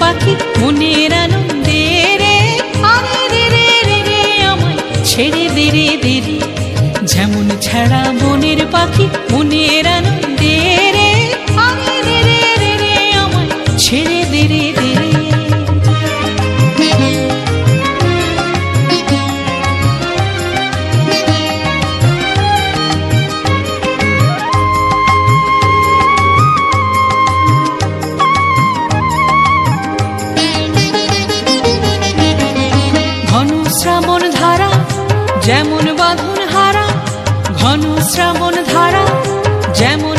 পাখি মনের আনন্দে রে। আরে রে রে রে রে আমায় ছেড়ে দে রে দে যেমন ছাড়া বনের পাখি মনের আনন্দে যেমন বাঁধন হারা ঘন শ্রাবণ ধারা যেমন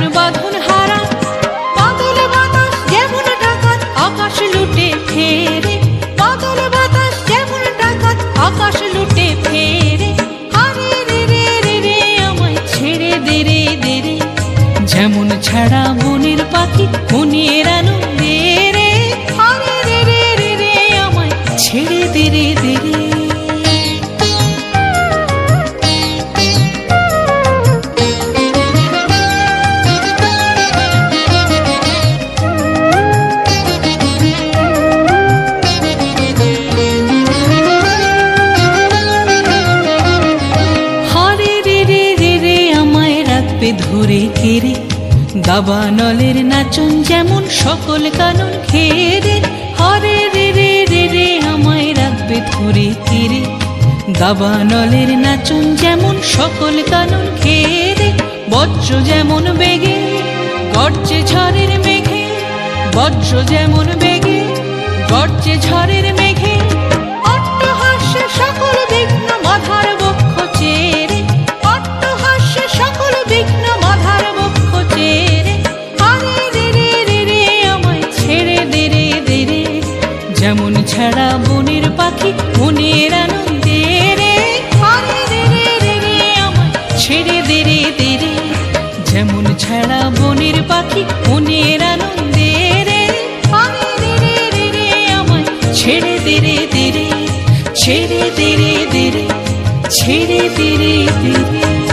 ধরে কেড়ে দাবানলের নাচন যেমন সকল কানন খেয়ে হরে রে রে রে রে আমায় রাখবে ধরে কেড়ে দাবানলের নাচন যেমন সকল কানন খেয়ে বজ্র যেমন বেগে, গর্জে ঝড়ের মেঘে, বজ্র যেমন বেগে, গর্জে ঝড়ের মেঘে ছাড়া বনের পাখি মনের আনন্দে রে। ছেড়ে দে রে দে রে। যেমন ছাড়া বনের পাখি মনের আনন্দে রে। রে ছেড়ে দে রে দে রে। ছেড়ে দে রে দে রে। ছেড়ে দে রে দে রে।